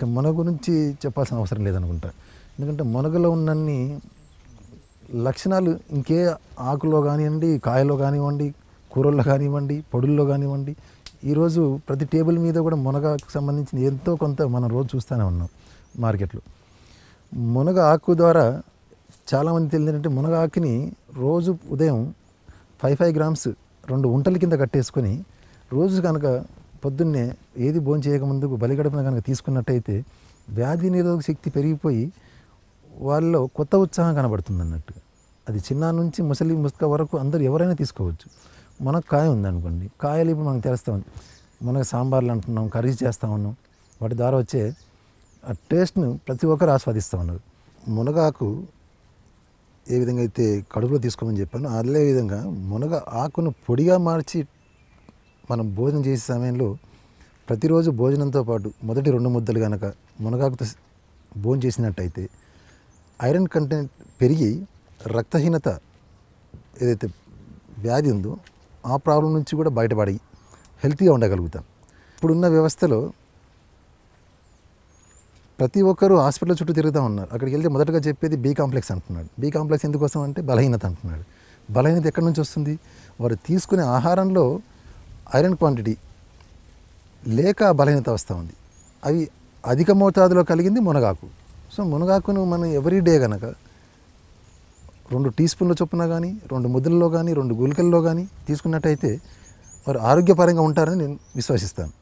ఇంకా మునగ గురించి చెప్పాల్సిన అవసరం లేదనుకుంటా. ఎందుకంటే మునగలో ఉన్నన్ని లక్షణాలు ఇంకే ఆకులో కానివ్వండి కాయలో కానివ్వండి కూరల్లో కానివ్వండి పొడుల్లో కానివ్వండి ఈరోజు ప్రతి టేబుల్ మీద కూడా మునగకు సంబంధించిన ఎంతో కొంత మనం రోజు చూస్తూనే ఉన్నాం మార్కెట్లో. మునగ ఆకు ద్వారా చాలామంది తెలియదు ఏంటంటే మునగ ఆకుని రోజు ఉదయం ఫైవ్ ఫైవ్ గ్రామ్స్ రెండు ఉంటల కింద కట్టేసుకొని రోజు కనుక పొద్దున్నే ఏది భోజనం చేయకముందు బలిగడపన కనుక తీసుకున్నట్టయితే వ్యాధి నిరోధక శక్తి పెరిగిపోయి వాళ్ళలో కొత్త ఉత్సాహం కనబడుతుంది అన్నట్టు అది చిన్న నుంచి ముసలి ముస్క వరకు అందరూ ఎవరైనా తీసుకోవచ్చు. మనకు కాయ ఉందనుకోండి. కాయలు ఇప్పుడు మనకు తెలుస్తాం ఉంది. మనకు సాంబార్లు అంటున్నాం కర్రీస్ చేస్తూ ఉన్నాం. వాటి ద్వారా వచ్చే ఆ టేస్ట్ను ప్రతి ఒక్కరు ఆస్వాదిస్తూ ఉన్నారు. మునగాకు ఏ విధంగా అయితే కడుపులో తీసుకోమని చెప్పాను అదే విధంగా మునగ ఆకును పొడిగా మార్చి మనం భోజనం చేసే సమయంలో ప్రతిరోజు భోజనంతో పాటు మొదటి రెండు ముద్దలు కనుక మునగాకుతో భోజనం చేసినట్టయితే ఐరన్ కంటెంట్ పెరిగి రక్తహీనత ఏదైతే వ్యాధి ఉందో ఆ ప్రాబ్లం నుంచి కూడా బయటపడి హెల్తీగా ఉండగలుగుతాం. ఇప్పుడున్న వ్యవస్థలో ప్రతి ఒక్కరూ హాస్పిటల్ చుట్టూ తిరుగుతూ ఉన్నారు. అక్కడికి వెళ్తే మొదటగా చెప్పేది బీ కాంప్లెక్స్ అంటున్నాడు. బీ కాంప్లెక్స్ ఎందుకోసం అంటే బలహీనత అంటున్నాడు. బలహీనత ఎక్కడి నుంచి వస్తుంది? వారు తీసుకునే ఆహారంలో ఐరన్ క్వాంటిటీ లేక బలహీనత వస్తూ ఉంది. అవి అధిక మోతాదులో కలిగింది మునగాకు. సో మునగాకును మనం ఎవ్రీ డే కనుక రెండు టీ స్పూన్ల చొప్పున కానీ రెండు ముద్దలలో కానీ రెండు గుళికల్లో కానీ తీసుకున్నట్టయితే వారు ఆరోగ్యపరంగా ఉంటారని నేను విశ్వసిస్తాను.